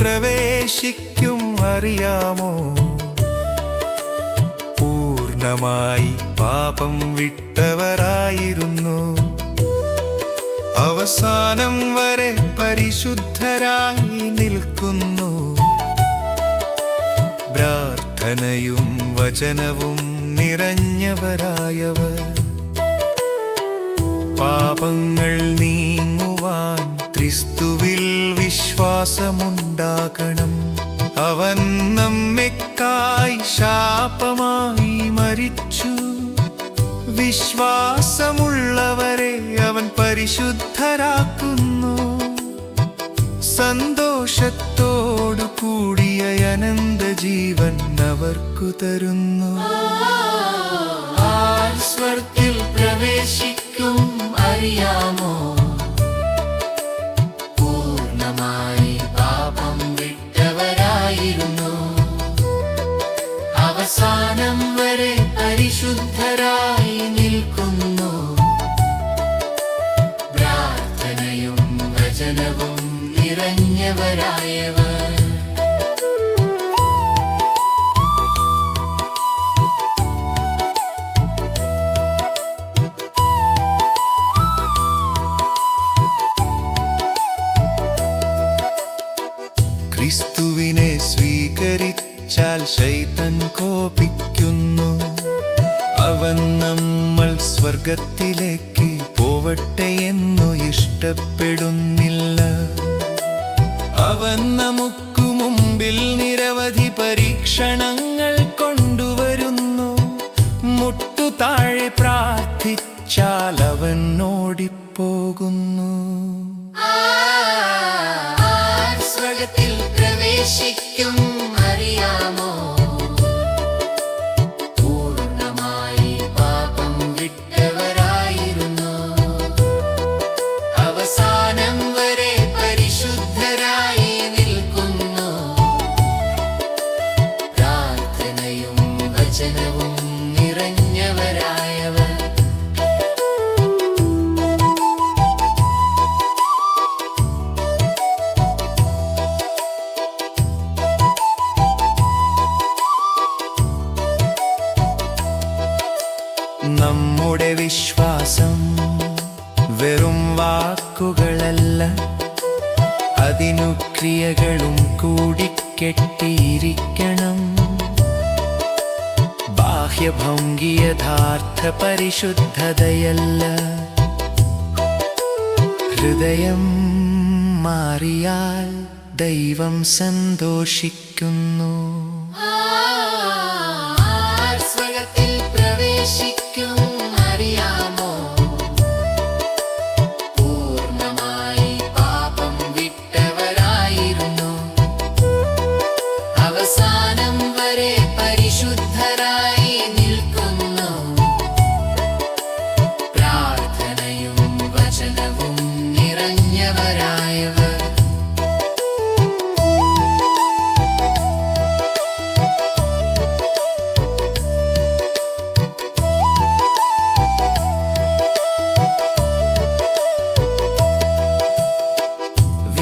പ്രവേശിക്കും അറിയാമോ? പൂർണമായി പാപം വിട്ടവരായിരുന്നു. അവസാനം വരെ പരിശുദ്ധരായി നിൽക്കുന്നു. പ്രാർത്ഥനയും വചനവും നിറഞ്ഞവരായവർ. പാപങ്ങൾ നീങ്ങുവാൻ ക്രിസ്തുവിൽ വിശ്വാസമുണ്ടാകണം അവൻ നമ്മെക്കായി ശാപമായി മരിച്ചു വിശ്വാസമുള്ളവരെ അവൻ പരിശുദ്ധരാക്കുന്നു സന്തോഷത്തോടു കൂടിയ അനന്ത ജീവൻ അവർക്കു തരുന്നു ആർ അവസാനം വരെ പരിശുദ്ധരായി നിൽക്കുന്നു. പ്രാർത്ഥനയും വചനവും നിറഞ്ഞവരായവർ. സ്വീകരിച്ചാൽ ശൈതൻ കോപിക്കുന്നു. അവൻ നമ്മൾ സ്വർഗത്തിലേക്ക് പോവട്ടെ എന്നു ഇഷ്ടപ്പെടുന്നില്ല. അവൻ നമുക്ക് മുമ്പിൽ നിരവധി പരീക്ഷണങ്ങൾ കൊണ്ടുവരുന്നു. മുട്ടു താഴെ പ്രാർത്ഥിച്ചാൽ അവൻ ഓടിപ്പോകുന്നു. നമ്മുടെ വിശ്വാസം വെറും വാക്കുകളല്ല. അതിനു ക്രിയകളും കൂടി കെട്ടിയിരിക്കണം. ബാഹ്യഭംഗി യഥാർത്ഥ പരിശുദ്ധതയല്ല. ഹൃദയം മാറിയാൽ ദൈവം സന്തോഷിക്കുന്നു.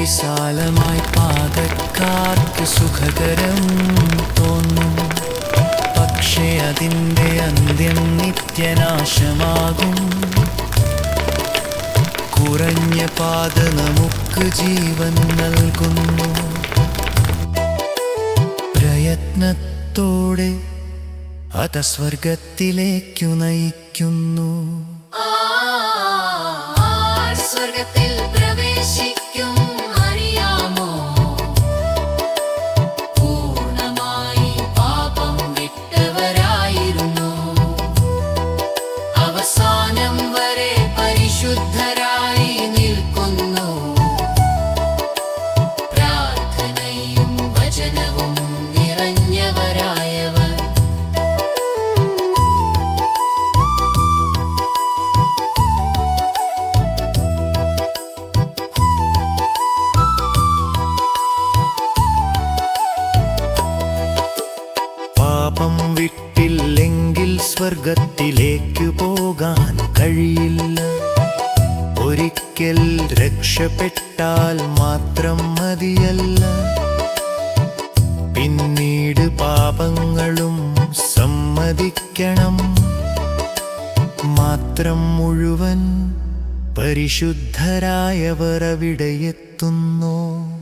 വിശാലമായി പാതക്കാർക്ക് സുഖകരം തോന്നും. പക്ഷേ അതിന്റെ അന്ത്യം നിത്യനാശമാകും. കുറഞ്ഞ പാത നമുക്ക് ജീവൻ നൽകുന്നു. പ്രയത്നത്തോടെ അത് സ്വർഗത്തിലേക്കു നയിക്കുന്നു. പറ്റില്ലെങ്കിൽ സ്വർഗത്തിലേക്ക് പോകാൻ കഴിയില്ല. ഒരിക്കൽ രക്ഷപ്പെട്ടാൽ മാത്രം മതിയല്ല. പിന്നീട് പാപങ്ങളും സമ്മതിക്കണം. മാത്രം മുഴുവൻ പരിശുദ്ധരായവർ അവിടെയെത്തുന്നു.